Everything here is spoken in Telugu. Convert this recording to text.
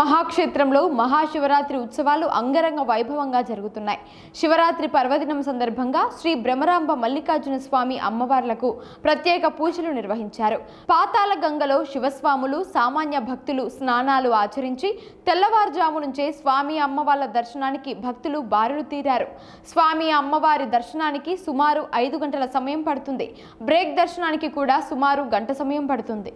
మహాక్షేత్రంలో మహాశివరాత్రి ఉత్సవాలు అంగరంగ వైభవంగా జరుగుతున్నాయి. శివరాత్రి పర్వదినం సందర్భంగా శ్రీ భ్రమరాంబ మల్లికార్జున స్వామి అమ్మవార్లకు ప్రత్యేక పూజలు నిర్వహించారు. పాతాళ గంగలో శివస్వాములు సామాన్య భక్తులు స్నానాలు ఆచరించి తెల్లవారుజాము నుంచే స్వామి అమ్మవార్ల దర్శనానికి భక్తులు బారులు తీరారు. స్వామి అమ్మవారి దర్శనానికి సుమారు ఐదు గంటల సమయం పడుతుంది. బ్రేక్ దర్శనానికి కూడా సుమారు గంట సమయం పడుతుంది.